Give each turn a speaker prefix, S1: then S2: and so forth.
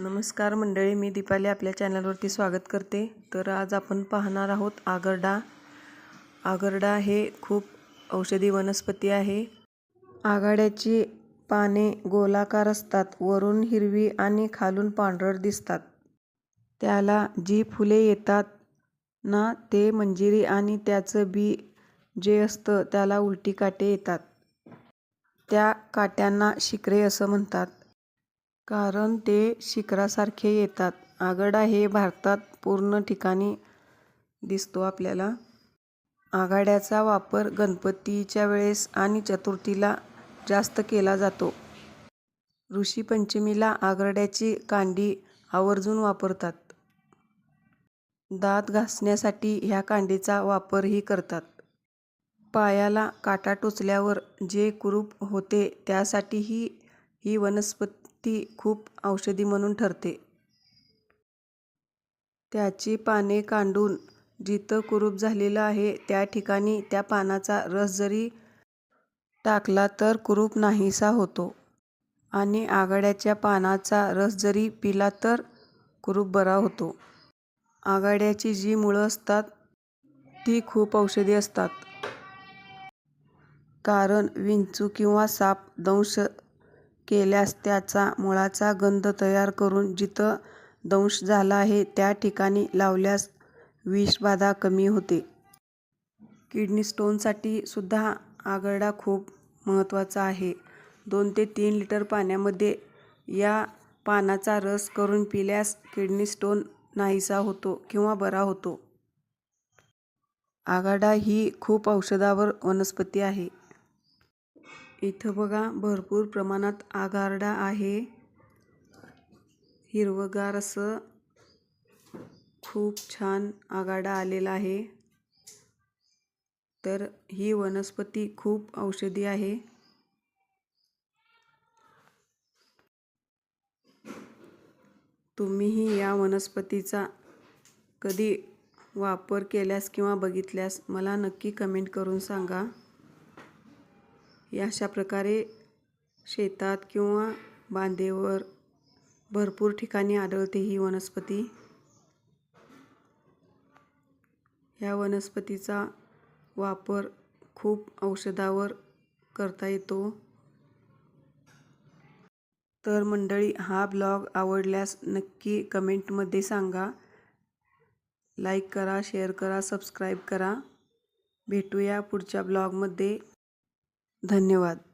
S1: नमस्कार मंडळी मी दीपाली आपल्या चॅनलवरती स्वागत करते. तर आज आपण पाहणार आहोत आगरडा. आगरडा हे खूप औषधी वनस्पती आहे. आघाड्याची पाने गोलाकार असतात वरून हिरवी आणि खालून पांढरट दिसतात. त्याला जी फुले येतात ना ते मंजिरी आणि त्याचं बी जे असतं त्याला उलटी काटे येतात. त्या काट्यांना शिकरे असं म्हणतात. कारण ते शिखरासारखे येतात. आगडा हे भारतात पूर्ण ठिकाणी दिसतो आपल्याला. आघाड्याचा वापर गणपतीच्या वेळेस आणि चतुर्थीला जास्त केला जातो. ऋषीपंचमीला आगड्याची कांडी आवर्जून वापरतात. दात घासण्यासाठी ह्या कांडीचा वापरही करतात. पायाला काटा टोचल्यावर जे कुरूप होते त्यासाठीही ही वनस्पती ती खूप औषधी म्हणून ठरते. त्याची पाने कांडून जिथं कुरूप झालेलं आहे त्या ठिकाणी त्या पानाचा रस जरी टाकला तर कुरूप नाहीसा होतो. आणि आघाड्याच्या पानाचा रस जरी पिला तर कुरूप बरा होतो. आघाड्याची जी मुळं असतात ती खूप औषधी असतात. कारण विंचू किंवा साप दंश केल्यास त्याचा मुळाचा गंध तयार करून जिथं दंश झाला आहे त्या ठिकाणी लावल्यास विषबाधा कमी होते. किडनी स्टोनसाठी सुद्धा आगरडा खूप महत्त्वाचा आहे. दोन ते तीन लिटर पाण्यामध्ये या पानाचा रस करून पिल्यास किडनी स्टोन नाहीसा होतो किंवा बरा होतो. आगाडा ही खूप औषधावर वनस्पती आहे. इथं बघा भरपूर प्रमाणात आगारडा आहे. हिरवगार असं खूप छान आगाडा आलेला आहे. तर ही वनस्पती खूप औषधी आहे. तुम्हीही या वनस्पतीचा कधी वापर केल्यास किंवा बघितल्यास मला नक्की कमेंट करून सांगा. या अशा प्रकारे शेतात किंवा बांधेवर भरपूर ठिकाणी आढळते ही वनस्पती. ह्या वनस्पतीचा वापर खूप औषधावर करता येतो. तर मंडळी हा ब्लॉग आवडल्यास नक्की कमेंटमध्ये सांगा. लाईक करा शेअर करा सबस्क्राईब करा. भेटूया पुढच्या ब्लॉगमध्ये. धन्यवाद.